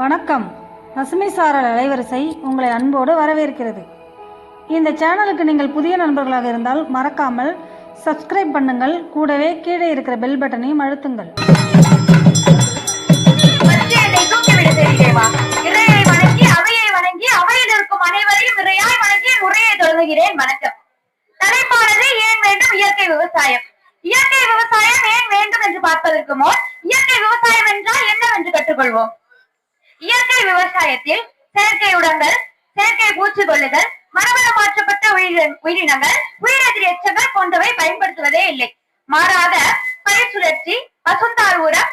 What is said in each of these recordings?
வணக்கம். பசுமை சாரல் அலைவரிசை உங்களை அன்போடு வரவேற்கிறது. இந்த சேனலுக்கு நீங்கள் புதிய நண்பர்களாக இருந்தால் மறக்காமல் சப்ஸ்கிரைப் பண்ணுங்கள். கூடவே கீழே இருக்கிற பெல் பட்டனையும் அழுத்துங்கள். என்னை வணங்கி அவையை வணங்கி அனைவரையும் வணங்கி தொடங்குகிறேன். வணக்கம். தலைப்பானது ஏன் வேண்டும்? இயற்கை விவசாயம். இயற்கை விவசாயம் ஏன் வேண்டும் என்று பார்ப்பதற்கு முன் இயற்கை விவசாயம் என்றால் என்னவென்று கற்றுக்கொள்வோம். இயற்கை விவசாயத்தில் செயற்கை உரங்கள் செயற்கை பூச்சிக்கொல்லிகள் மரபணு மாற்றப்பட்ட உயிரின- உயிரினங்கள் உயிரெதிரி எச்சங்கள் போன்றவை பயன்படுத்துவதே இல்லை. மாறாக பயிர் சுழற்சி பசுந்தாள் உரம்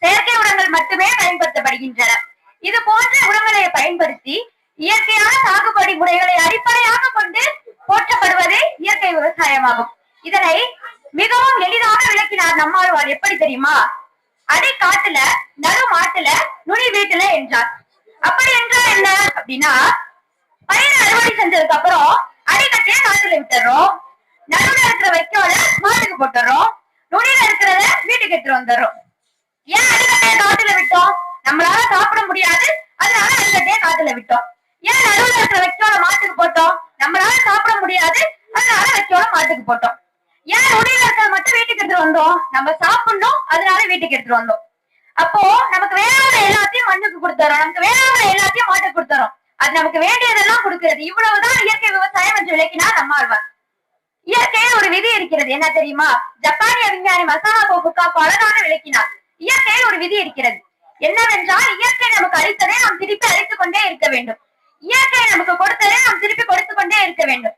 செயற்கை உரங்கள் மட்டுமே பயன்படுத்தப்படுகின்றன. இது போன்ற உரங்களை பயன்படுத்தி இயற்கையான சாகுபடி முறைகளை அடிப்படையாக கொண்டு போற்றப்படுவதே இயற்கை விவசாயமாகும். இதனை மிகவும் எளிதாக விளக்கினார் நம்மாழ்வார். எப்படி தெரியுமா? அடி காட்டுல நடு மாட்டுல நுனி வீட்டுல என்றார். அப்படி என்றால் என்ன? அப்படின்னா பயிர் அறுவடை செஞ்சதுக்கு அப்புறம் அடிக்கட்டிய காட்டுல விட்டுறோம். நடுவுல இருக்கிற வைக்கோல மாட்டுக்கு போட்டுறோம். நுனியில இருக்கிறத வீட்டுக்கு எடுத்துட்டு வந்துடுறோம். ஏன் அடிக்கட்டைய காட்டுல விட்டோம்? நம்மளால சாப்பிட முடியாது. அதனால அடிக்கட்டையை காட்டுல விட்டோம். ஏன் நடுவுல இருக்கிற வைக்கோல மாட்டுக்கு போட்டோம்? நம்மளால சாப்பிட முடியாது. அதனால வைக்கோல மாட்டுக்கு போட்டோம். ஏன் உடையில இருக்கிறத மட்டும் வீட்டுக்கு எடுத்துட்டு வந்தோம். நம்ம சாப்பிடணும் அதனால வீட்டுக்கு எடுத்துட்டு வந்தோம். அப்போ நமக்கு வேணாத எல்லாத்தையும் மண்ணுக்கு கொடுத்துறோம். நமக்கு வேணாத எல்லாத்தையும் மாட்டுக்கு கொடுத்துறோம். அது நமக்கு வேண்டியதெல்லாம் கொடுக்கிறது. இவ்வளவுதான் இயற்கை விவசாயம் என்று விளக்கினா நம்மாழ்வார். இயற்கையில் ஒரு விதி இருக்கிறது. என்ன தெரியுமா? ஜப்பானிய விஞ்ஞானி மசாலா போபுக்காக்கு பலனான விளக்கினார். இயற்கையில் ஒரு விதி இருக்கிறது. என்னவென்றால் இயற்கை நமக்கு அளித்ததை நாம் திருப்பி அளித்துக் கொண்டே இருக்க வேண்டும். இயற்கை நமக்கு கொடுத்ததை நாம் திருப்பி கொடுத்து கொண்டே இருக்க வேண்டும்.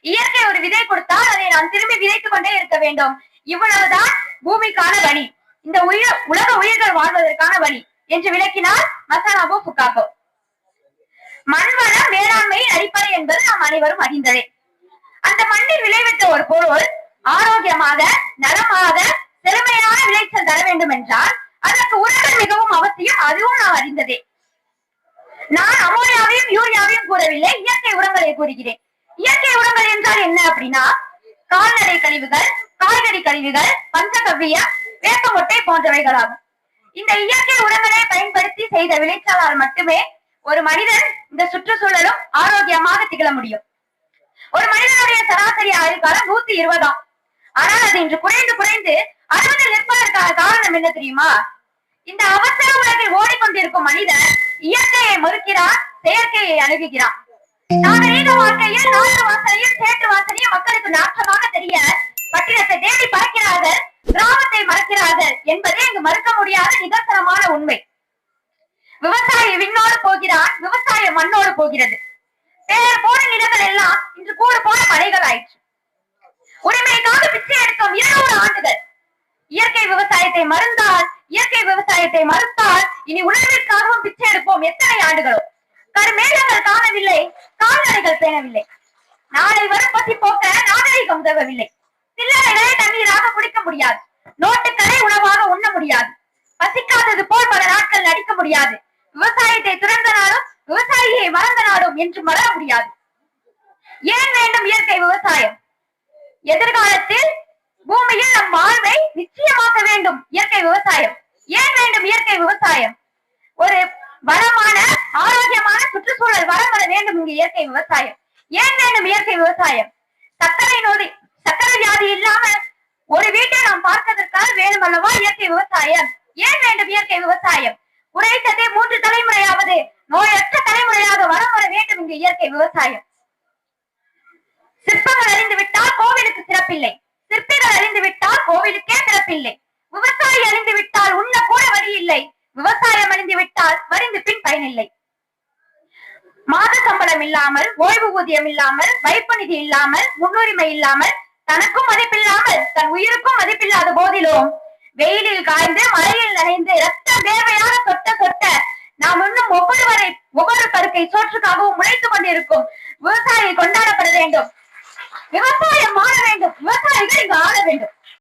இயற்கை ஒரு விதை கொடுத்தால் அதை நாம் திரும்பி விதைத்துக் கொண்டே இருக்க வேண்டும். இவ்வளவுதான் பூமிக்கான வழி. இந்த உயிர் உலக உயிர்கள் வாழ்வதற்கான வழி என்று விளக்கினார் மசாலாபோ புக்காக்கோ மண்வள மேலாண்மையின் அடிப்படை என்பது நாம் அனைவரும் அறிந்ததே. அந்த மண்ணில் விளைவித்த ஒரு பொருள் ஆரோக்கியமாக நலமாக திறமையான விளைச்சல் தர வேண்டும் என்றால் அதற்கு உரங்கள் மிகவும் அவசியம். அதுவும் நாம் அறிந்ததே. நான் அமோனியாவையும் யூரியாவையும் கூறவில்லை. இயற்கை உரங்களை கூறுகிறேன். இயற்கை உரங்கள் என்றால் என்ன அப்படின்னா? கால்நடை கழிவுகள் காய்கறி கழிவுகள் பஞ்சகவ்வியம் வேப்பமொட்டை போன்றவைகளாகும். இந்த இயற்கை உரங்களை பயன்படுத்தி செய்த விளைச்சலால் மட்டுமே ஒரு மனிதன் இந்த சுற்றுச்சூழலும் ஆரோக்கியமாக திகழ முடியும். ஒரு மனிதனுடைய சராசரி ஆயுள் காலம் நூத்தி இருபதாம். ஆனால் அது இன்று குறைந்து குறைந்து அறுபதில் நிற்பதற்கான காரணம் என்ன தெரியுமா? இந்த அவசர உலகில் ஓடிக்கொண்டிருக்கும் மனிதன் இயற்கையை மறுக்கிறான் செயற்கையை அணுகுகிறான். நாகரீக வாழ்க்கையில் நாட்டு வாசனையும் சேற்று வாசனையும் மக்களுக்கு நாற்றமாக தெரிய பட்டினத்தை தேடி பார்க்கிறார்கள் கிராமத்தை மறக்கிறார்கள் என்பதே இங்கு மறுக்க முடியாத நிதர்சனமான உண்மை. விவசாயி விண்ணோடு போகிறான் விவசாய மண்ணோடு போகிறது. பேர் போன நிலங்கள் எல்லாம் இன்று கூடு போன மலைகள் ஆயிற்று. உரிமைக்காக பிச்சை எடுத்தோம் இருநூறு ஆண்டுகள். இயற்கை விவசாயத்தை மறந்தால் இயற்கை விவசாயத்தை மறுத்தால் இனி உணவிற்காகவும் பிச்சை எடுப்போம் எத்தனை ஆண்டுகளோ? கருமேகங்கள் காணவில்லை கால்நடைகள் பேணவில்லை. நாளை வரும் பசி போக்க நாகரிகம் உதவவில்லை. சில்லறைகளை தண்ணீராக குடிக்க முடியாது. நோட்டுக்களை உணவாக உண்ண முடியாது. பசிக்காதது போல் பல நாட்கள் நடிக்க முடியாது. விவசாயத்தை துறந்த நாடும் விவசாயியை மறந்த நாடும் என்று மறக்க முடியாது. ஏன் வேண்டும் இயற்கை விவசாயம்? எதிர்காலத்தில் பூமியில் நம் வாழ்வை நிச்சயமாக்க வேண்டும் இயற்கை விவசாயம் ஏன் வேண்டும் இயற்கை விவசாயம் ஒரு வளமான ஆரோக்கியமான சுற்றுச்சூழல் வளம் வர வேண்டும் இங்கு இயற்கை விவசாயம். ஏன் வேண்டும் இயற்கை விவசாயம்? சர்க்கரை நோய் சர்க்கரை வியாதி இல்லாம ஒரு வீட்டை நாம் பார்ப்பதற்காக வேணும் அல்லவா இயற்கை விவசாயம்? ஏன் வேண்டும் இயற்கை விவசாயம்? உரைத்ததே மூன்று தலைமுறையாவது நோயற்ற தலைமுறையாக வளம் வர வேண்டும் இங்கு இயற்கை விவசாயம். சிற்பங்கள் அழிந்து விட்டால் கோவிலுக்கு சிறப்பில்லை. சிற்பிகள் அழிந்து விட்டால் கோவிலுக்கே சிறப்பில்லை. விவசாயி அழிந்து விட்டால் உண்ண கூட வழி இல்லை. விவசாயம் அழிந்து விட்டால் வரிந்து பின் பயனில்லை. மாத சம்பளம் இல்லாமல் ஓய்வு ஊதியம் இல்லாமல் வைப்பு நிதி இல்லாமல் முன்னுரிமை இல்லாமல் தனக்கும் மதிப்பில்லாமல் தன் உயிருக்கும் மதிப்பில்லாத போதிலும் வெயிலில் காய்ந்து மழையில் நனைந்து ரத்த தேவையான சொட்ட சொட்ட நாம் இன்னும் ஒவ்வொருவரை ஒவ்வொரு பருக்கை சோற்றுக்காகவும் உழைத்துக் கொண்டிருக்கும் விவசாயி கொண்டாடப்பட வேண்டும். விவசாயம் மாற வேண்டும். விவசாயிகள் இங்கு ஆள வேண்டும்.